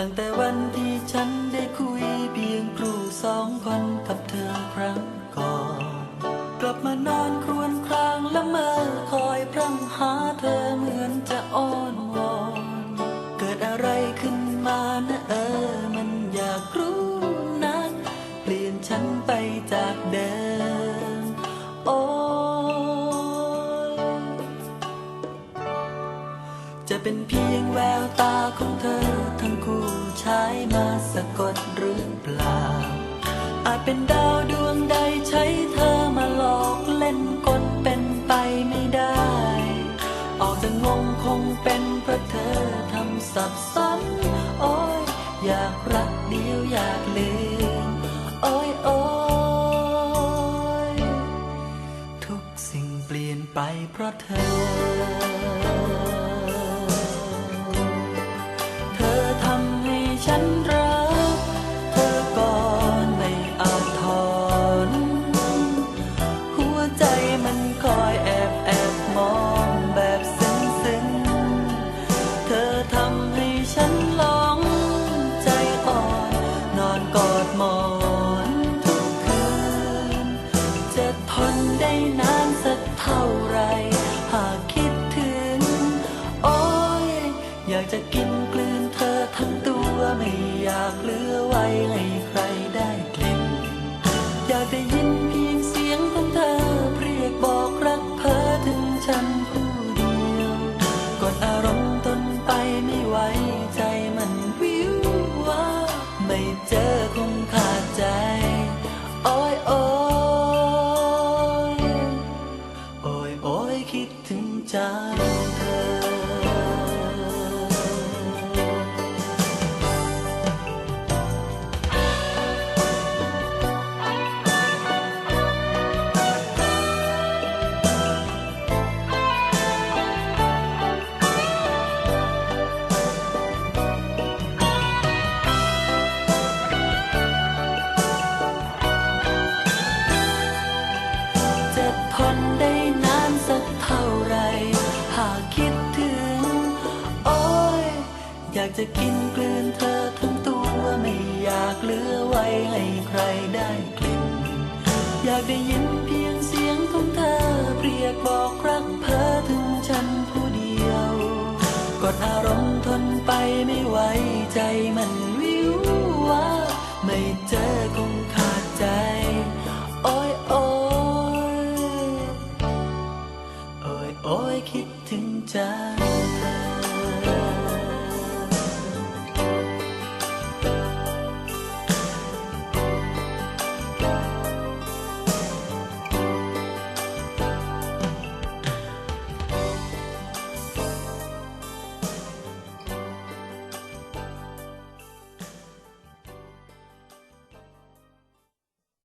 ตั้งแต่วันที่ฉันได้คุยเพียงครูสองคนกับเธอครั้งก่อน กลับมานอนครวญครางและเมื่อคอยพร่ำหาเธอเหมือนจะอ้อนวอน เกิดอะไรขึ้นมานะเออ มันอยากรู้นัก เปลี่ยนฉันไปจากเดิมโอ้จะเป็นเพียงแววตาของเธอ ทั้งคู่ใช้มาสะกดหรือเปล่า อาจเป็นดาวดวงใดใช้เธอมาหลอกเล่นกลเป็นไปไม่ได้ ออกจะงงคงเป็นเพราะเธอทำสับสนโอ้ยอยากรักเดียวอยากลืมโอ้ยโอ้ยทุกสิ่งเปลี่ยนไปเพราะเธอ ไว้ให้ใครได้กลิ่น อยากได้ยินเพียงเสียงของเธอ เรียกบอกรักเพ้อถึงฉันผู้เดียวกดอารมณ์ทนไปไม่ไหวใจมันวิวว่าไม่เจอคงขาดใจโอ้ยโอ้ยโอ้ยโอ้ยคิดถึงจัง อยากจะกินกลืนเธอทั้งตัวไม่อยากเหลือไว้ให้ใครได้กลิ่นอยากได้ยินเพียงเสียงของเธอเรียกบอกรักเพ้อถึงฉันผู้เดียวกดอารมณ์ทนไปไม่ไหวใจมันวิววาไม่เจอคงขาดใจโอ้ยโอ้ยโอ้ยโอ้ยคิดถึงใจัง